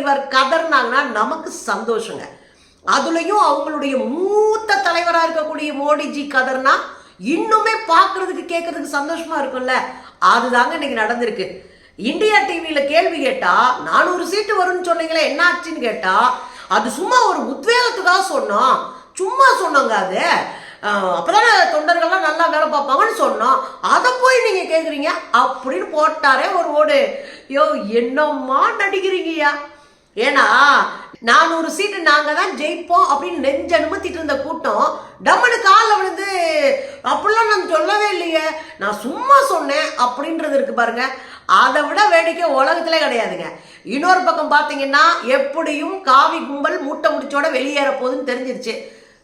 பரிவார் கதர்னாங்கன்னா நமக்கு சந்தோஷங்க. அதுலயும் அவங்களுடைய மூத்த தலைவரா இருக்கக்கூடிய மோடிஜி கதர்னா இன்னுமே பார்க்கறதுக்கு கேட்கறதுக்கு சந்தோஷமா இருக்கும்ல. அதுதாங்க இன்னைக்கு நடந்திருக்கு. இந்தியா டிவியில கேள்வி கேட்டா நானூறு சீட்டு வரும்னு சொன்னீங்களே என்ன ஆச்சுன்னு கேட்டா அது சும்மா ஒரு உத்வேகத்துக்காக சொன்னோம். சும்மா சொன்னோங்க அது. அஹ், அப்பதானே தொண்டர்கள்லாம் நல்லா வேலை பார்ப்பாங்கன்னு சொன்னோம். அதை போய் நீங்க கேக்குறீங்க? அப்படின்னு போட்டாரே ஒரு ஓடு. யோ என்னம்மா நடிக்கிறீங்கய்யா? ஏன்னா நானூறு சீட்டு நாங்கள் தான் ஜெயிப்போம் அப்படின்னு நெஞ்ச அனுமத்திட்டு இருந்த கூட்டம் டம்மனு காலில் விழுந்து அப்படிலாம் நான் சொல்லவே இல்லையே நான் சும்மா சொன்னேன் அப்படின்றது இருக்கு பாருங்க. அதை விட வேடிக்கை உலகத்திலே கிடையாதுங்க. இன்னொரு பக்கம் பார்த்தீங்கன்னா எப்படியும் காவி கும்பல் மூட்டை முடிச்சோட வெளியேற போகுதுன்னு தெரிஞ்சிருச்சு.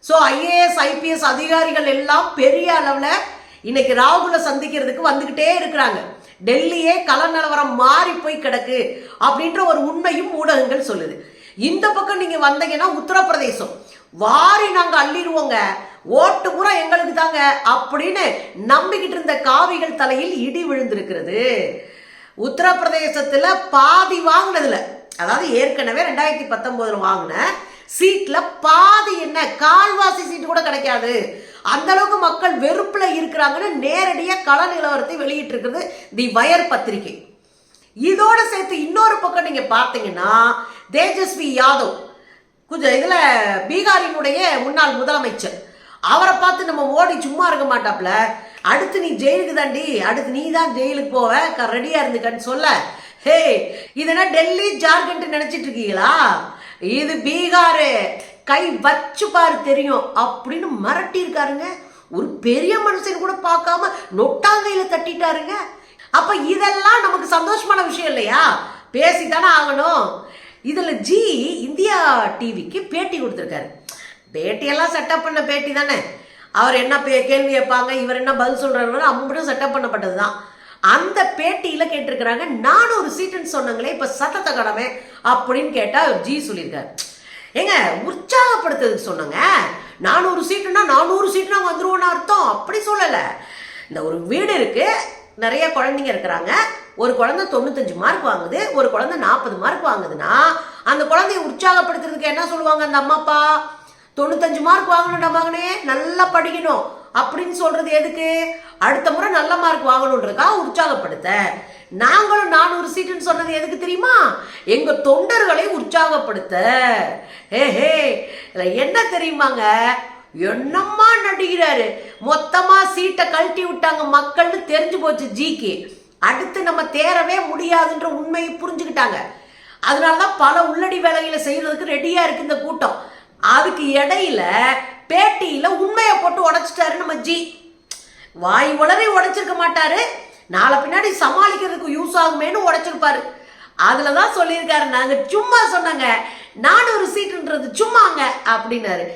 ஸோ ஐஏஎஸ் ஐபிஎஸ் அதிகாரிகள் எல்லாம் பெரிய அளவில் இன்னைக்கு ராகுலை சந்திக்கிறதுக்கு வந்துக்கிட்டே இருக்கிறாங்க. டெல்லியே கள நிலவரம் மாறி போய் கிடக்கு அப்படின்ற ஒரு உண்மையும் ஊடகங்கள் சொல்லுது. இந்த பக்கம் நீங்க வந்தீங்கன்னா உத்தரப்பிரதேசம். வாரி நாங்க அள்ளிடுவோங்க. ஓட்டு பூரா எங்களுக்கு தாங்க அப்படின்னு நம்பிக்கிட்டு இருந்த காவிகள் தலையில் இடி விழுந்திருக்கிறது. உத்தரப்பிரதேசத்துல பாதி வாங்கினதுல அதாவது ஏற்கனவே ரெண்டாயிரத்தி பத்தொன்பதுல வாங்கின சீட்ல பாதி என்ன? கால்வாசி சீட்டு கூட கிடைக்காது. அந்த அளவுக்கு மக்கள் வெறுப்புல இருக்கிறாங்கன்னு நேரடியாக கள நிலவரத்தை வெளியிட்டு இருக்கிறது தி வயர் பத்திரிகை. இதோட சேர்த்து இன்னொரு பக்கம் நீங்க பார்த்தீங்கன்னா தேஜஸ்வி யாதவ் கொஞ்சம் இதுல பீகாரினுடைய முன்னாள் முதலமைச்சர். அவரை பார்த்து நம்ம மோடி சும்மா இருக்க மாட்டாப்ல. அடுத்து நீ ஜெயிலுக்கு தாண்டி அடுத்து நீ தான் ஜெயிலுக்கு போவ ரெடியா இருந்துக்கன்னு சொல்ல. ஹே இதெல்லாம் டெல்லி ஜார்க்கண்ட் நினைச்சிட்டு இருக்கீங்களா? இது பீகாரு. கை வச்சு பாரு தெரியும் அப்படின்னு மிரட்டியிருக்காருங்க. ஒரு பெரிய மனுஷன் கூட பார்க்காம நொட்டாங்கையில தட்டிட்டாருங்க. அப்ப இதெல்லாம் நமக்கு சந்தோஷமான விஷயம் இல்லையா? பேசித்தானே ஆகணும். இதுல ஜி இந்தியா டிவிக்கு பேட்டி கொடுத்துருக்காரு. பேட்டியெல்லாம் செட்டப் பண்ண பேட்டி தானே. அவர் என்ன பே கேள்வி கேட்பாங்க இவர் என்ன பதில் சொல்றாரு அம்படும் செட்டப் பண்ணப்பட்டது தான். அந்த பேட்டியில் கேட்டிருக்கிறாங்க நானூறு சீட்டுன்னு சொன்னாங்களே இப்போ சத்தத்தை கடமை அப்படின்னு கேட்டால் ஜி சொல்லியிருக்காரு. ஏங்க உற்சாகப்படுத்துறதுக்கு சொன்னங்க. நானூறு சீட்டுனா நானூறு சீட்டுனா வந்துருவோம்னு அர்த்தம். அப்படி சொல்லலை. இந்த ஒரு வீடு இருக்கு. நிறைய குழந்தைங்க இருக்கிறாங்க. ஒரு குழந்தை தொண்ணூத்தஞ்சு மார்க் வாங்குது. ஒரு குழந்தை நாற்பது மார்க் வாங்குதுன்னா அந்த குழந்தைய உற்சாகப்படுத்துறதுக்கு என்ன சொல்லுவாங்க அந்த அம்மா அப்பா? தொண்ணூத்தஞ்சு மார்க் வாங்கணும்டா மகனே நல்லா படிக்கணும். அப்படின்னு சொல்றது எதுக்கு? அடுத்த முறை நல்ல மார்க் வாங்கணுன்றதுக்காக உற்சாகப்படுத்த. நாங்களும் நானூறு சீட்டுன்னு சொன்னது எதுக்கு தெரியுமா? எங்க தொண்டர்களை உற்சாகப்படுத்த. ஏஹே இல்லை என்ன தெரியுமாங்க? என்னம்மா நடிக்கிறாரு. மொத்தமா சீட்டை கழட்டி விட்டாங்க மக்கள்னு தெரிஞ்சு போச்சு ஜிக்கு. அடுத்து நம்ம தேரவே முடியாதுன்ற உண்மையை புரிஞ்சுக்கிட்டாங்க. அதனாலதான் பல உள்ளடி வேலைகளை செய்யறதுக்கு ரெடியா இருக்கு இந்த கூட்டம். அதுக்கு இடையில பேட்டியில உண்மையை போட்டு உடைச்சிட்டாரு நம்ம ஜி. வாய் உளறி உடைச்சிருக்க மாட்டாரு. நாளை பின்னாடி சமாளிக்கிறதுக்கு யூஸ் ஆகுமேனு உடைச்சிருப்பாரு. அதில் தான் சொல்லியிருக்காரு. நாங்கள் சும்மா சொன்னாங்க. நானூறு சீட்டுன்றது சும்மாங்க அப்படின்னாரு.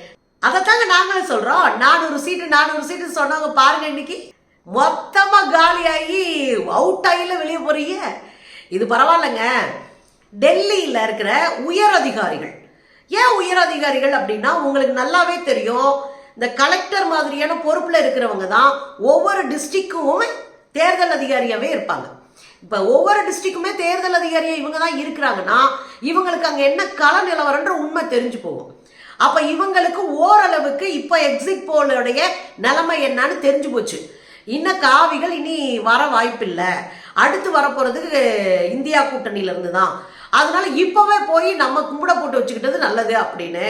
அதைத்தாங்க நாங்களும் சொல்கிறோம் நானூறு சீட்டு நானூறு சீட்டு சொன்னாங்க பாருங்க இன்னைக்கு. மொத்தமாக காலியாகி அவுட் ஆகியில் வெளியே போறீங்க. இது பரவாயில்லைங்க. டெல்லியில் இருக்கிற உயர் அதிகாரிகள். ஏன் உயர் அதிகாரிகள் அப்படின்னா உங்களுக்கு நல்லாவே தெரியும். இந்த கலெக்டர் மாதிரியான பொறுப்பில் இருக்கிறவங்க தான் ஒவ்வொரு டிஸ்ட்ரிக்ட்டுமே தேர்தல் அதிகாரியாகவே இருப்பாங்க. இப்போ ஒவ்வொரு டிஸ்ட்ரிக்குமே தேர்தல் அதிகாரியாக இவங்க தான் இருக்கிறாங்கன்னா இவங்களுக்கு அங்கே என்ன கள நிலவரன்ற உண்மை தெரிஞ்சு போகும். அப்போ இவங்களுக்கு ஓரளவுக்கு இப்போ எக்ஸிட் போலுடைய நிலைமை என்னன்னு தெரிஞ்சு போச்சு. இன்னும் காவிகள் இனி வர வாய்ப்பில்லை. அடுத்து வரப்போகிறதுக்கு இந்தியா கூட்டணியிலேருந்து தான் அதனால இப்போவே போய் நம்ம கும்பிட போட்டு வச்சுக்கிட்டது நல்லது அப்படின்னு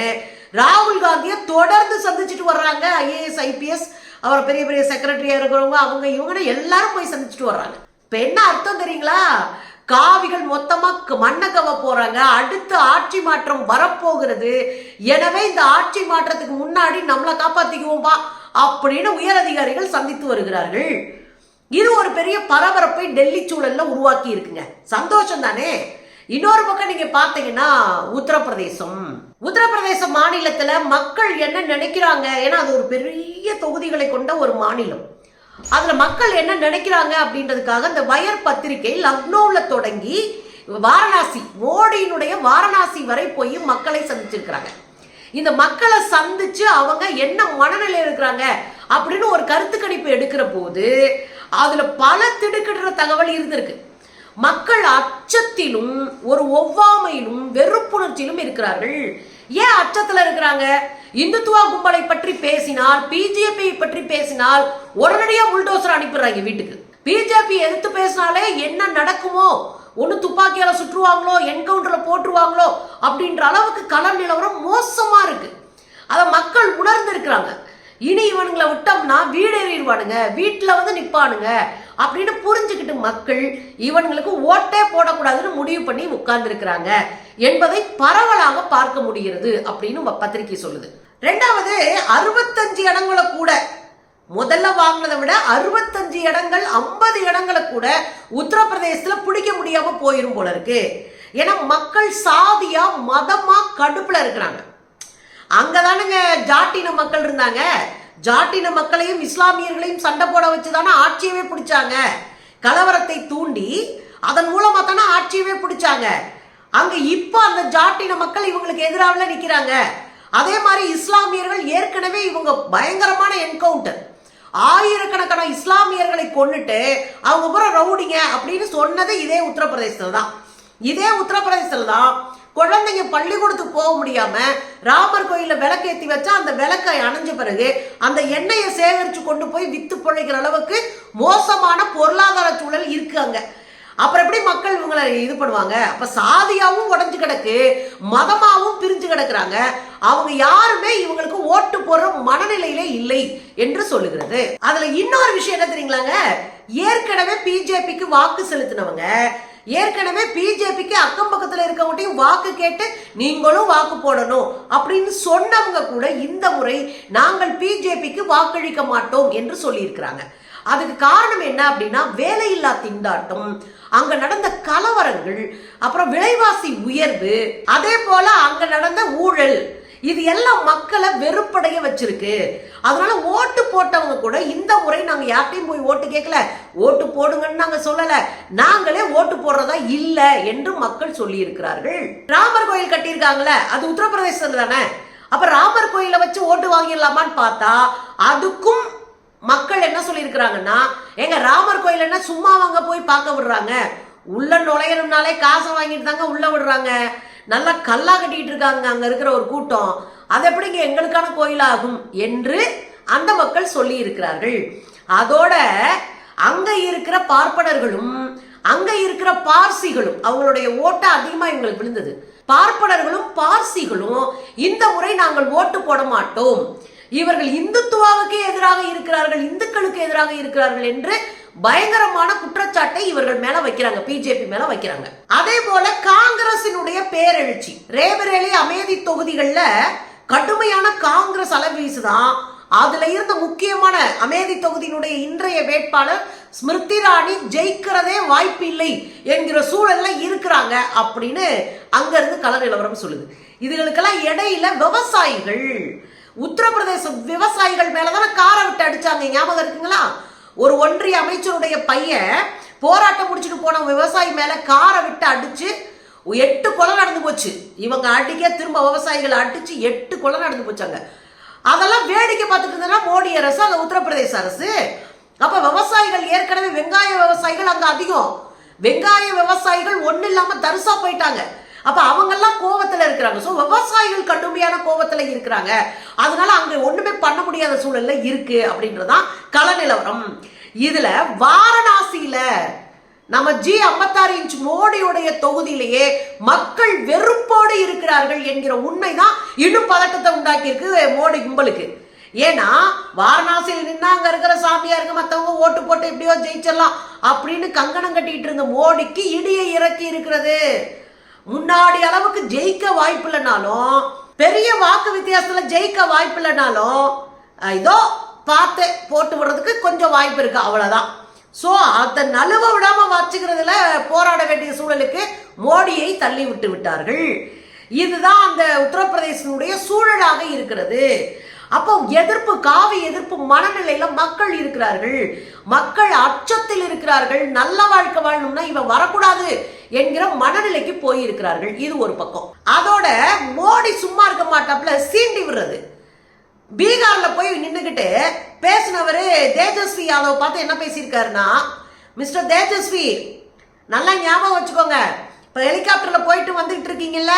ராகுல் காந்தியை தொடர்ந்து சந்திச்சுட்டு வர்றாங்க ஐஏஎஸ் ஐபிஎஸ் அவர் பெரிய பெரிய செக்ரட்டரியாக இருக்கிறவங்க அவங்க இவங்க எல்லாரும் போய் சந்திச்சுட்டு வர்றாங்க. இப்போ என்ன அர்த்தம் தெரியுங்களா? காவிகள் மொத்தமாக மண்ணக்கவ போகிறாங்க அடுத்து ஆட்சி மாற்றம் வரப்போகிறது. எனவே இந்த ஆட்சி மாற்றத்துக்கு முன்னாடி நம்மளை காப்பாற்றிக்குவோம்பா அப்படின்னு உயர் அதிகாரிகள் சந்தித்து வருகிறார்கள். இது ஒரு பெரிய பரபரப்பை டெல்லி சூழல்ல உருவாக்கி இருக்குங்க. சந்தோஷம் தானே? இன்னொரு பக்கம் நீங்க பாத்தீங்கன்னா உத்தரப்பிரதேசம். உத்தரப்பிரதேச மாநிலத்துல மக்கள் என்ன நினைக்கிறாங்க? ஏன்னா அது ஒரு பெரிய தொகுதிகளை கொண்ட ஒரு மாநிலம். அதுல மக்கள் என்ன நினைக்கிறாங்க அப்படின்றதுக்காக இந்த வயர் பத்திரிகை லக்னோவில் தொடங்கி வாரணாசி மோடியினுடைய வாரணாசி வரை போய் மக்களை சந்திச்சிருக்கிறாங்க. இந்த மக்களை சந்திச்சு அவங்க என்ன மனநிலையில் இருக்கிறாங்க அப்படின்னு ஒரு கருத்து கணிப்பு எடுக்கிற போது அதுல பல திடுக்கிடுற தகவல் இருந்திருக்கு. மக்கள் அச்சத்திலும் ஒரு ஒவ்வாமையிலும் வெறுப்புணர்ச்சியிலும் இருக்கிறார்கள். ஏன் அச்சத்துல இருக்கிறாங்க? இந்துத்துவா கும்பலை பற்றி பேசினால் பிஜேபி பற்றி பேசினால் உடனடியா புல்டோசர் அனுப்பிடுறாங்க வீட்டுக்கு. பிஜேபி எதிர்த்து பேசினாலே என்ன நடக்குமோ? ஒன்று துப்பாக்கியால சுற்றுவாங்களோ? என்கவுண்டர்ல போட்டுருவாங்களோ? அப்படின்ற அளவுக்கு கள நிலவரம் மோசமா இருக்கு. அதை மக்கள் உணர்ந்திருக்கிறாங்க. இனி இவனுங்களை விட்டோம்னா வீடு எறிடுவானுங்க வீட்டில் வந்து நிற்பானுங்க அப்படின்னு புரிஞ்சுக்கிட்டு மக்கள் இவனுங்களுக்கு ஓட்டே போடக்கூடாதுன்னு முடிவு பண்ணி உட்கார்ந்துருக்கிறாங்க. என்பதை பரவலாக பார்க்க முடிகிறது அப்படின்னு பத்திரிகை சொல்லுது. ரெண்டாவது அறுபத்தஞ்சு இடங்களை கூட முதல்ல வாங்கினதை விட அறுபத்தஞ்சு இடங்கள் ஐம்பது இடங்களை கூட உத்தரப்பிரதேசத்தில் பிடிக்க முடியாமல் போயிடும் போல இருக்கு. ஏன்னா மக்கள் சாதியா மதமா கடுப்புல இருக்கிறாங்க. அங்கதானுங்க ஜாட்டின மக்கள் இருந்தாங்க. ஜாட்டின மக்களையும் இஸ்லாமியர்களையும் சண்டை போட வச்சு தானே ஆட்சியவே பிடிச்சாங்க. கலவரத்தை தூண்டி அதன் மூலமா தானே ஆட்சியவே பிடிச்சாங்க. அங்க இப்போ அந்த ஜாட்டின மக்கள் இவங்களுக்கு எதிராக நிக்கிறாங்க. அதே மாதிரி இஸ்லாமியர்கள் ஏற்கனவே இவங்க பயங்கரமான என்கவுண்டர் ஆயிரக்கணக்கான இஸ்லாமியர்களை கொண்டுட்டு அவங்க பூரா ரவுடிங்க அப்படின்னு சொன்னது இதே உத்தரப்பிரதேசத்துல தான். இதே உத்தரப்பிரதேசத்துல தான் குழந்தைங்க பள்ளிக்கூடத்துக்கு போக முடியாம ராமர் கோயில விளக்கேத்தி வச்சா அந்த விளக்கை அணைஞ்ச பிறகு அந்த எண்ணெயை சேகரிச்சு கொண்டு போய் வித்து பிழைக்கிற அளவுக்கு மோசமான பொருளாதார சூழல் இருக்கு அங்க. அப்புறம் எப்படி மக்கள் இவங்களை இது பண்ணுவாங்க? அப்ப சாதியாவும் உடஞ்சு கிடக்கு மதமாவும் பிரிஞ்சு கிடக்குறாங்க. அவங்க யாருமே இவங்களுக்கு ஓட்டு போடுற மனநிலையிலே இல்லை என்று சொல்லுகிறது. அதுல இன்னொரு விஷயம் என்ன தெரியுங்களாங்க? ஏற்கனவே பிஜேபிக்கு வாக்கு செலுத்தினவங்க ஏற்கனவே பிஜேபிக்கு அக்கம் பக்கத்தில் இருக்கவங்கட்டையும் வாக்கு கேட்டு நீங்களும் வாக்கு போடணும் அப்படின்னு சொன்னவங்க கூட இந்த முறை நாங்கள் பிஜேபிக்கு வாக்களிக்க மாட்டோம் என்று சொல்லியிருக்கிறாங்க. அதுக்கு காரணம் என்ன அப்படின்னா வேலையில்லா திண்டாட்டம் அங்க நடந்த கலவரங்கள் அப்புறம் விலைவாசி உயர்வு அதே போல அங்க நடந்த ஊழல் இது எல்லாம் மக்களை வெறுப்படைய வச்சிருக்கு. அதனால ஓட்டு போட்டவங்க கூட இந்த முறை நாங்க யார்ட்டையும் போய் ஓட்டு கேட்கல. ஓட்டு போடுங்கன்னு நாங்க சொல்லல. நாங்களே ஓட்டு போடுறதா இல்ல என்று மக்கள் சொல்லி இருக்கிறார்கள் ராமர் கோயில் கட்டியிருக்காங்களே அது உத்தரப்பிரதேசத்துல தானே? அப்ப ராமர் கோயிலை வச்சு ஓட்டு வாங்கிடலாமான்னு பார்த்தா அதுக்கும் மக்கள் என்ன சொல்லியிருக்கிறாங்கன்னா எங்க ராமர் கோயில் என்ன சும்மா வாங்க போய் பார்க்க விடுறாங்க? உள்ள நுழையணும்னாலே காசை வாங்கிட்டு தாங்க உள்ள விடுறாங்க. நல்லா கல்லா கட்டிட்டு இருக்காங்க. அங்க இருக்கிற ஒரு கூட்டம். அது எப்படிங்க எங்களுக்கான கோயிலாகும் என்று அந்த மக்கள் சொல்லி இருக்கிறார்கள். அதோட அங்க இருக்கிற பார்ப்பனர்களும் அங்க இருக்கிற பார்சிகளும் அவங்களுடைய ஓட்ட அதிகமா எங்களுக்கு விழுந்தது. பார்ப்பனர்களும் பார்சிகளும் இந்த முறை நாங்கள் ஓட்டு போட மாட்டோம். இவர்கள் இந்துத்துவாவுக்கு எதிராக இருக்கிறார்கள் இந்துக்களுக்கு எதிராக இருக்கிறார்கள் என்று பயங்கரமான குற்றச்சாட்டை இவர்கள் மேல வைக்கிறாங்க பிஜேபி மேல வைக்கிறாங்க. அதே போல காங்கிரசினுடைய பேரெழுச்சி. ரேபரேலி அமேதி தொகுதிகளில் கடுமையான காங்கிரஸ் அலவீசுதான் அதுல இருந்த முக்கியமான அமேதி தொகுதியினுடைய இன்றைய வேட்பாளர் ஸ்மிருதி ராணி ஜெயிக்கிறதே வாய்ப்பு இல்லை என்கிற சூழல்ல இருக்கிறாங்க அப்படின்னு அங்க இருந்து கள நிலவரம் சொல்லுது. இதுகளுக்கெல்லாம் இடையில விவசாயிகள் உத்தரப்பிரதேச விவசாயிகள் மேலதானே காரை விட்டு அடிச்சாங்க ஞாபகம் இருக்குங்களா? ஒரு ஒன்றிய அமைச்சருடைய பையன் போராட்டம் முடிச்சுட்டு போன விவசாயி மேல காரை விட்டு அடிச்சு எட்டு கொலை நடந்து போச்சு. இவங்க அடிக்க திரும்ப விவசாயிகளை அடிச்சு எட்டு கொலை நடந்து போச்சாங்க. அதெல்லாம் வேடிக்கை பார்த்துட்டு இருந்ததுன்னா மோடி அரசு அந்த உத்தரப்பிரதேச அரசு. அப்ப விவசாயிகள் ஏற்கனவே வெங்காய விவசாயிகள் அங்க அதிகம். வெங்காய விவசாயிகள் ஒன்றும் இல்லாம தரிசா போயிட்டாங்க. அப்ப அவங்கெல்லாம் கோவத்தில் இருக்கிறாங்க. சோ விவசாயிகள் கடுமையான கோவத்தில் இருக்கிறாங்க. அதனால அங்க ஒண்ணுமே பண்ண முடியாத சூழல்ல இருக்கு அப்படின்றதான் கள நிலவரம் இதுல வாரணாசியில நம்ம ஜி ஐம்பத்தாறு இன்ச் மோடியுடைய தொகுதியிலேயே மக்கள் வெறுப்போடு இருக்கிறார்கள் என்கிற உண்மைதான் இன்னும் பதட்டத்தை உண்டாக்கி இருக்கு மோடி கும்பலுக்கு. ஏன்னா வாரணாசியில் நின்னா அங்க இருக்கிற சாமியாருங்க மத்தவங்க ஓட்டு போட்டு எப்படியோ ஜெயிச்சிடலாம் அப்படின்னு கங்கணம் கட்டிட்டு இருந்த மோடிக்கு இடியை இறக்கி இருக்கிறது முன்னாடி அளவுக்கு ஜெயிக்க வாய்ப்பு இல்லைனாலும் பெரிய வாக்கு வித்தியாசத்தில் ஜெயிக்க வாய்ப்பு இல்லைனாலும் இதோ பார்த்து போட்டு விடுறதுக்கு கொஞ்சம் வாய்ப்பு இருக்குது அவ்வளோதான் ஸோ அதை நழுவ விடாமல் வச்சுக்கிறதுல போராட வேண்டிய சூழலுக்கு மோடியை தள்ளி விட்டு விட்டார்கள். இதுதான் அந்த உத்தரப்பிரதேசனுடைய சூழலாக இருக்கிறது. அப்போ எதிர்ப்பு காவி எதிர்ப்பு மனநிலையில மக்கள் இருக்கிறார்கள். மக்கள் அச்சத்தில் இருக்கிறார்கள். நல்ல வாழ்க்கை வாழணும்னா இவன் வரக்கூடாது என்கிற மனநிலைக்கு போயிருக்கிறார்கள். இது ஒரு பக்கம். அதோட மோடி சும்மா இருக்க மாட்டாப்ல சீண்டி விடுறது. பீகார்ல போய் நின்றுக்கிட்டு பேசினவரு தேஜஸ்வி யாதவ் பார்த்து என்ன பேசியிருக்காருன்னா மிஸ்டர் தேஜஸ்வி நல்லா ஞாபகம் வச்சுக்கோங்க. இப்போ ஹெலிகாப்டர்ல போயிட்டு வந்துட்டு இருக்கீங்கல்ல?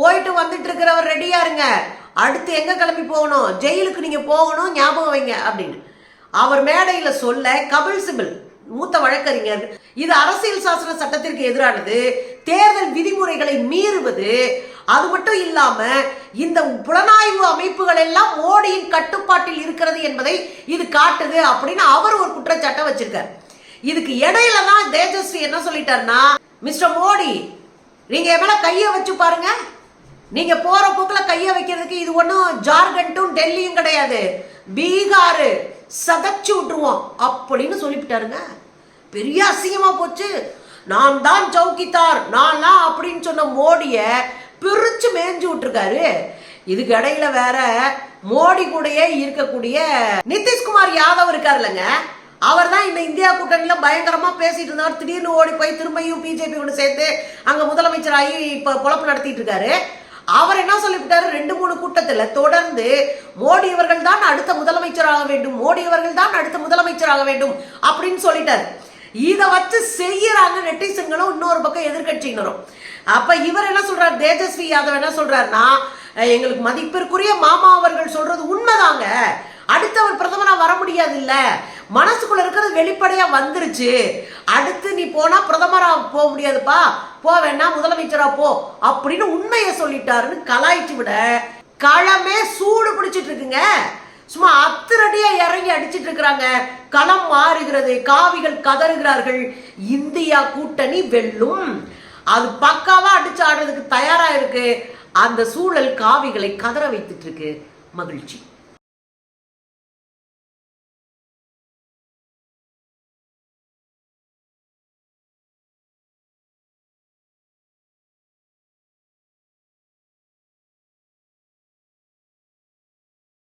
போயிட்டு வந்துட்டு இருக்கிறவர் ரெடியா இருங்க. அடுத்து எங்கே கிளம்பி போகணும்? ஜெயிலுக்கு நீங்கள் போகணும் ஞாபகம் வைங்க அப்படின்னு. அவர் மேடையில் சொல்ல கபில் சிபில் மூத்த வழக்கறிஞர் இது அரசியல் சாசன சட்டத்திற்கு எதிரானது. தேர்தல் விதிமுறைகளை மீறுவது. அது மட்டும் இல்லாம இந்த புலனாய்வு அமைப்புகள் எல்லாம் மோடியின் கட்டுப்பாட்டில் இருக்கிறது என்பதை இது காட்டுது அப்படின்னு அவர் ஒரு குற்றச்சாட்டை வச்சிருக்கார். இதுக்கு இடையில தான் தேஜஸ்வி என்ன சொல்லிட்டாருன்னா மிஸ்டர் மோடி நீங்க எவ்வளவு கையை வச்சு பாருங்க. நீங்க போற போக்குல கைய வைக்கிறதுக்கு இது ஒன்றும் ஜார்க்கண்டும் டெல்லியும் கிடையாது. பீகார் சதச்சு விட்டுருவோம் அப்படின்னு சொல்லிவிட்டாருங்க. பெரிய அசிங்கமா போச்சு. நான் தான் சௌக்கித்தார் நான் தான் அப்படின்னு சொன்ன மோடிய பிரிச்சு மேய்ஞ்சு விட்டுருக்காரு. இதுக்கு இடையில வேற மோடி கூடயே இருக்கக்கூடிய நிதிஷ்குமார் யாதவ் இருக்காருல்லங்க. அவர் தான் இந்த இந்தியா கூட்டணியில பயங்கரமா பேசிட்டு இருந்தார். திடீர்னு ஓடி போய் திரும்பியும் பிஜேபி ஒன்று சேர்த்து அங்க முதலமைச்சராகி இப்ப பொழப்பு நடத்திட்டு இருக்காரு. அவர் என்ன சொல்லிவிட்டாரு? ரெண்டு மூணு கூட்டத்தில் தொடர்ந்து மோடி அவர்கள் தான் அடுத்த முதலமைச்சராக வேண்டும் மோடி அவர்கள் தான் அடுத்த முதலமைச்சராக வேண்டும் அப்படின்னு சொல்லிட்டாரு. இதை வச்சு செய்யறாங்க நெட்டிசன்களும் இன்னொரு பக்கம் எதிர்கட்சியினரும் அப்ப இவர் என்ன சொல்றாரு? தேஜஸ்வி யாதவ் என்ன சொல்றாருன்னா எங்களுக்கு மதிப்பிற்குரிய மாமா அவர்கள் சொல்றது உண்மைதாங்க. அடுத்தவர் பிரதமரா வர முடியாது இல்லை மனசுக்குள்ள இருக்கிறது வெளிப்படையா வந்துருச்சு. அடுத்து நீ போனா பிரதமரா போக முடியாதுப்பா. போ வேணா முதலமைச்சரா போ அப்படின்னு உண்மையை சொல்லிட்டாருன்னு கலாய்ச்சி விட களமே சூடு பிடிச்சிட்டு இருக்குங்க. சும்மா அத்திரடியா இறங்கி அடிச்சிட்டு இருக்கிறாங்க. களம் மாறுகிறது காவிகள் கதறுகிறார்கள். இந்தியா கூட்டணி வெல்லும். அது பக்காவா அடிச்சு ஆடுறதுக்கு தயாரா இருக்கு. அந்த சூழல் காவிகளை கதற வைத்துட்டு இருக்கு. மகிழ்ச்சி.